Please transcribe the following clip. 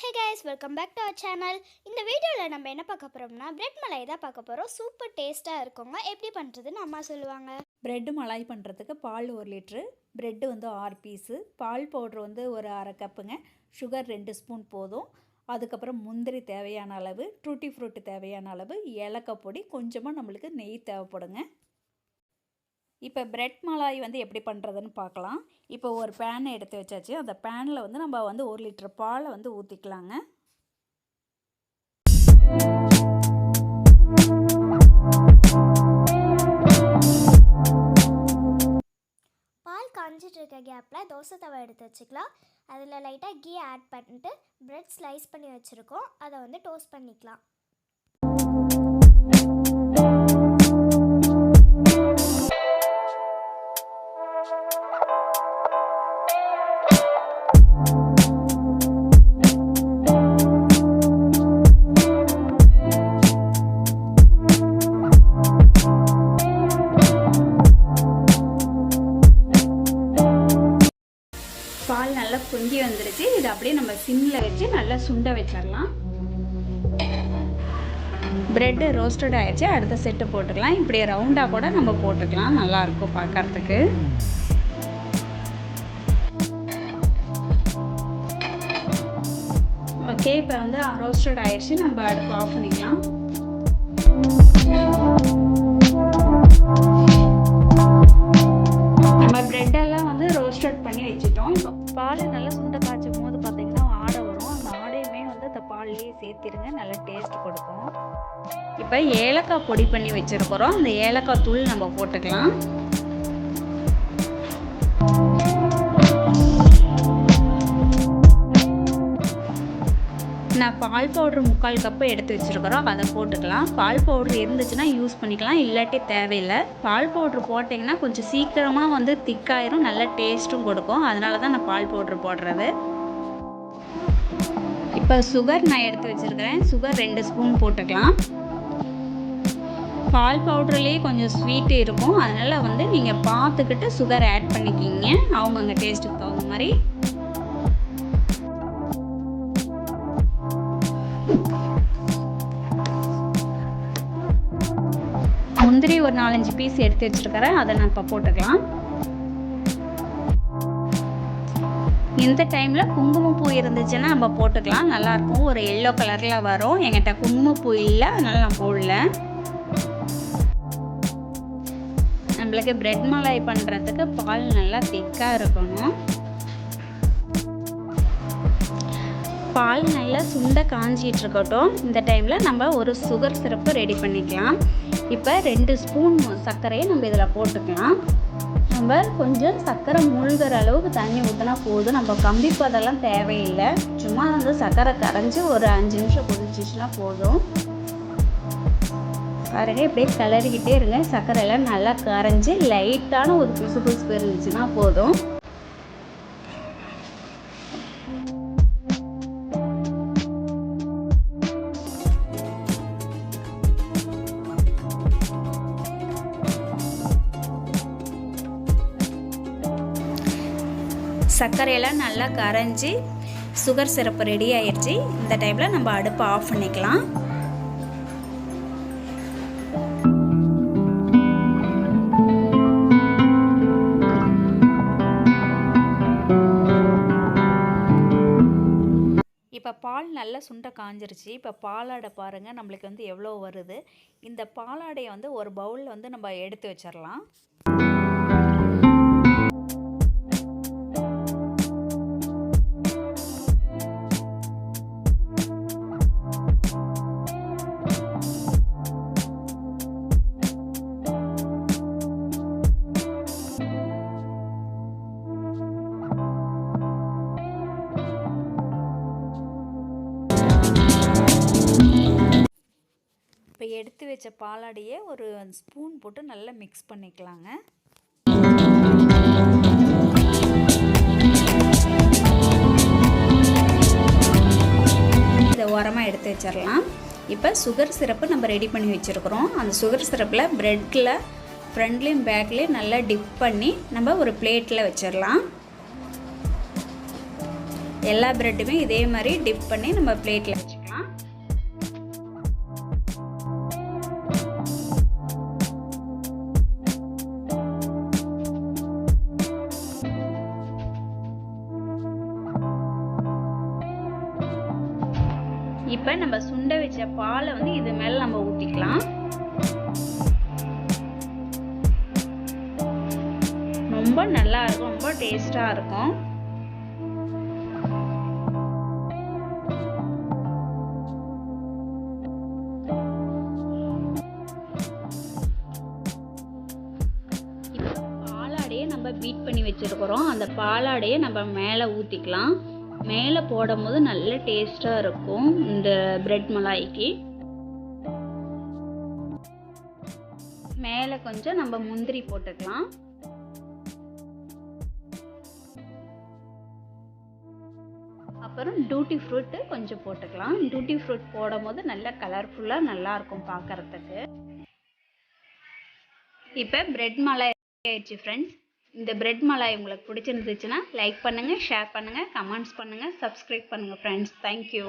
Hey guys welcome back to our channel இந்த வீடியோவில் நம்ம என்ன பார்க்க போகிறோம்னா பிரெட் மலாய் தான் பார்க்க போகிறோம் சூப்பர் டேஸ்ட்டாக இருக்குங்க. எப்படி பண்ணுறதுன்னு அம்மா சொல்லுவாங்க. ப்ரெட்டு மலாய் பண்ணுறதுக்கு பால் ஒரு லிட்ரு ப்ரெட்டு வந்து ஆறு பீஸு பால் பவுட்ரு வந்து ஒரு அரை கப்புங்க சுகர் ரெண்டு ஸ்பூன் போதும். அதுக்கப்புறம் முந்திரி தேவையான அளவு ட்ரூட்டி ஃப்ரூட்டு தேவையான அளவு ஏலக்காய் பொடி கொஞ்சமாக நம்மளுக்கு நெய் தேவைப்படுங்க. இப்போ பிரெட் மலாய் வந்து எப்படி பண்ணுறதுன்னு பார்க்கலாம். இப்போ ஒரு பேனை எடுத்து வச்சாச்சு. அந்த பேனில் வந்து நம்ம வந்து ஒரு லிட்டர் பாலை வந்து ஊற்றிக்கலாங்க பால் காஞ்சிட்டு இருக்க கேப்பில் தோசை தவா எடுத்து வச்சுக்கலாம். அதில் லைட்டாக கீ ஆட் பண்ணிட்டு பிரெட் ஸ்லைஸ் பண்ணி வச்சுருக்கோம். அதை வந்து டோஸ்ட் பண்ணிக்கலாம். பால் நல்லா பொங்கி வந்துருச்சு இது அப்படியே நம்ம சிம்மில் வச்சு நல்லா சுண்ட வச்சிடலாம். ப்ரெட்டு ரோஸ்டட் ஆயிடுச்சு. அடுத்த செட்டு போட்டுக்கலாம். இப்படி ரவுண்டாக கூட நம்ம போட்டுக்கலாம். நல்லாயிருக்கும் பார்க்கறதுக்கு. ஓகே இப்போ வந்து ரோஸ்டட் ஆயிடுச்சு. நம்ம அடுப்பு ஆஃப் பண்ணிக்கலாம். சேர்த்திருங்க. நல்லா டேஸ்ட் கொடுக்கும். இப்போ ஏலக்காய் பொடி பண்ணி வச்சுருக்குறோம். அந்த ஏலக்காய் தூள் நம்ம போட்டுக்கலாம். நான் பால் பவுட்ரு முக்கால் கப்பு எடுத்து வச்சுருக்குறோம். அதை போட்டுக்கலாம். பால் பவுட்ரு இருந்துச்சுன்னா யூஸ் பண்ணிக்கலாம். இல்லாட்டி தேவையில்லை. பால் பவுட்ரு போட்டிங்கன்னா கொஞ்சம் சீக்கிரமாக வந்து திக்காயிரும் நல்ல டேஸ்ட்டும் கொடுக்கும். அதனால தான் நான் பால் பவுட்ரு போடுறது. இப்போ சுகர் நான் எடுத்து வச்சுருக்கிறேன். சுகர் ரெண்டு ஸ்பூன் போட்டுக்கலாம். பால் பவுட்ருலேயே கொஞ்சம் ஸ்வீட் இருக்கும். அதனால் வந்து நீங்கள் பார்த்துக்கிட்டு சுகர் ஆட் பண்ணிக்கிங்க. அவங்கவுங்க டேஸ்ட்டுக்கு தகுந்த மாதிரி. முந்திரி ஒரு நாலஞ்சு பீஸ் எடுத்து வச்சுருக்கிறேன். அதை நான் இப்போ போட்டுக்கலாம். இந்த டைமில் குங்குமப்பூ இருந்துச்சுன்னா நம்ம போட்டுக்கலாம். நல்லாயிருக்கும். ஒரு எல்லோ கலரில் வரும். என்கிட்ட குங்குமப்பூ இல்லை. அதனால் நான் போடல. நம்மளுக்கு பிரெட் மலாய் பண்ணுறதுக்கு பால் நல்லா திக்காக இருக்கணும். பால் நல்லா சுண்ட காஞ்சிட்டு இருக்கட்டும். இந்த டைமில் நம்ம ஒரு சுகர் சிரப்பு ரெடி பண்ணிக்கலாம். இப்போ ரெண்டு ஸ்பூன் சர்க்கரையை நம்ம இதில் போட்டுக்கலாம். நம்ம கொஞ்சம் சர்க்கரை மூழ்கிற அளவுக்கு தண்ணி ஊற்றினா போதும். நம்ம கம்பி பதெல்லாம் தேவையில்லை. சும்மா வந்து சர்க்கரை கரைஞ்சி ஒரு அஞ்சு நிமிஷம் கொதிச்சிச்சுன்னா போதும். பாருங்க இப்படியே கிளறிக்கிட்டே இருங்க. சர்க்கரை எல்லாம் நல்லா கரைஞ்சி லைட்டான ஒரு பிசு பிசுப்பு இருந்துச்சுன்னா போதும். சர்க்கரையெல்லாம் நல்லா கரைஞ்சி சுகர் சிரப்பு ரெடி ஆயிடுச்சு இந்த டைமில் நம்ம அடுப்பை ஆஃப் பண்ணிக்கலாம். இப்போ பால் நல்லா சுண்டை காஞ்சிருச்சு. இப்போ பாலாடை பாருங்கள் நம்மளுக்கு வந்து எவ்வளோ வருது. இந்த பாலாடையை வந்து ஒரு பவுலில் வந்து நம்ம எடுத்து வச்சிடலாம். இப்போ எடுத்து வச்ச பாலாடையே ஒரு ஸ்பூன் போட்டு நல்லா மிக்ஸ் பண்ணிக்கலாங்க. இதை உரமாக எடுத்து வச்சிடலாம். இப்போ சுகர் சிரப்பு நம்ம ரெடி பண்ணி வச்சுருக்குறோம். அந்த சுகர் சிரப்பில் ப்ரெட்டில் ஃப்ரண்ட்லேயும் பேக்லேயும் நல்லா டிப் பண்ணி நம்ம ஒரு பிளேட்டில் வச்சிடலாம். எல்லா ப்ரெட்டுமே இதே மாதிரி டிப் பண்ணி நம்ம பிளேட்டில் வச்சுக்கலாம் இப்போ நம்ம சுண்ட வச்ச பாலை வந்து இது மேலே நம்ம ஊற்றிக்கலாம் ரொம்ப நல்லா இருக்கும் ரொம்ப டேஸ்டாக இருக்கும். பாலாடையை நம்ம பீட் பண்ணி வச்சுருக்கிறோம். அந்த பாலாடையை நம்ம மேலே ஊற்றிக்கலாம் மேலே போடும்போது நல்ல டேஸ்ட்டாக இருக்கும் இந்த பிரெட் மலாய்க்கு. மேலே கொஞ்சம் நம்ம முந்திரி போட்டுக்கலாம். அப்புறம் டூட்டி ஃப்ரூட்டு கொஞ்சம் போட்டுக்கலாம். டூட்டி ஃப்ரூட் போடும் போது நல்ல கலர்ஃபுல்லாக நல்லாயிருக்கும் பார்க்குறதுக்கு இப்போ பிரெட் மலாய் ஆயிடுச்சு ஃப்ரெண்ட்ஸ் இந்த பிரெட் மலாய் உங்களுக்கு பிடிச்சிருந்துச்சுன்னா லைக் பண்ணுங்கள் ஷேர் பண்ணுங்கள் கமெண்ட்ஸ் பண்ணுங்கள் சப்ஸ்கிரைப் பண்ணுங்கள் ஃப்ரெண்ட்ஸ் தேங்க்யூ